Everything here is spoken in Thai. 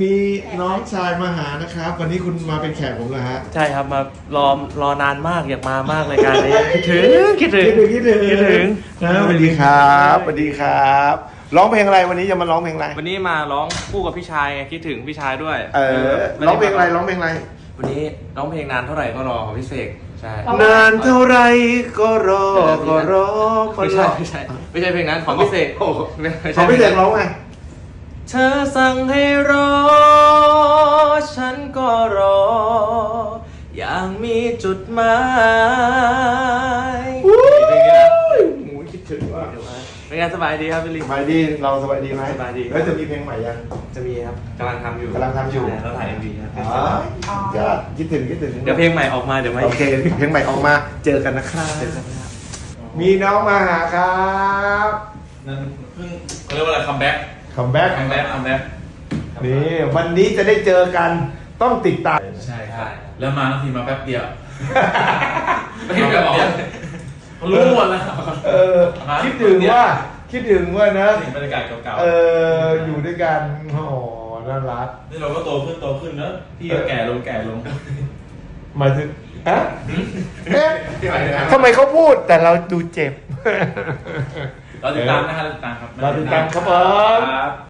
มีน้องชายมาหานะครับ วันนี้คุณมาเป็นแขกผมเหรอฮะ ใช่ครับมารอรอนานมากอยากมามากรายการนี้คิดถึงคิดถึงคิดถึงคิดถึงคิดถึงนะสวัสดีครับสวัสดีครับ ร้องเพลงอะไรวันนี้จะมาร้องเพลงอะไรวันนี้มาร้องคู่กับพี่ชายไงคิดถึงพี่ชายด้วย เออม่ด้ร้องเพลงอะไรร้องเพลงอะไร วันนี้ร้องเพลงนานเท่าไหร่ก็รอของพี่เสกใช่นานเท่าไรก็รอก็รอก็ไม่รใช่อไม่ใช่ไม่ใช่เพลงนั้นของพี่เสกโอ้โหไม่ใช่ของพี่เสกร้องไงเธอสั่งให้รอฉันก็ร ออย่างมีจุดหมายเป็นไงล่ะหมูคิดถึงว่ะเป็นไงสบายดีครับพี่ลิสงบายดีเราสบายดีไหมสบายดี แล้วจะมีเพลงใหม่ยังจะมีครับกำลังทำอยู่กำลังทำอยู่ใช่แล้วถ่ายเอ็มวีครับอ๋อยอดคิดถึงคิดถึงเดี๋ยวเพลงใหม่ออกมาเดี๋ยวมาโอเคเพลงใหม่ออกมาเจอกันนะครับเจอกันนะครับมีน้องมาหาครับนั่นเพิ่งเขาเรียกว่าอะไรคัมแบ็กคัมแบ็กคัมแบ็กคัมแบ็กนี่วันนี้จะได้เจอกัน ต้องติดตาม ใช่ครับแล้วมาทั้งทีมาแป๊บเดียวไม่เห็นแบบเดียวเขารู้หมดแล้วเออคิดถึงว่าคิดถึงว่านะถึงบรรยากาศเก่าเอออยู่ด้วยกันโอ้โหน่ารักๆนี่เราก็โตขึ้นโตขึ้นเนอะพี่ก็แก่ลงแก่ลงหมายถึงฮะเอ๊ะทำไมเขาพูดแต่เราดูเจ็บ เราติดตามนะฮะเราติดตามครับเราติดตามครับผมครับ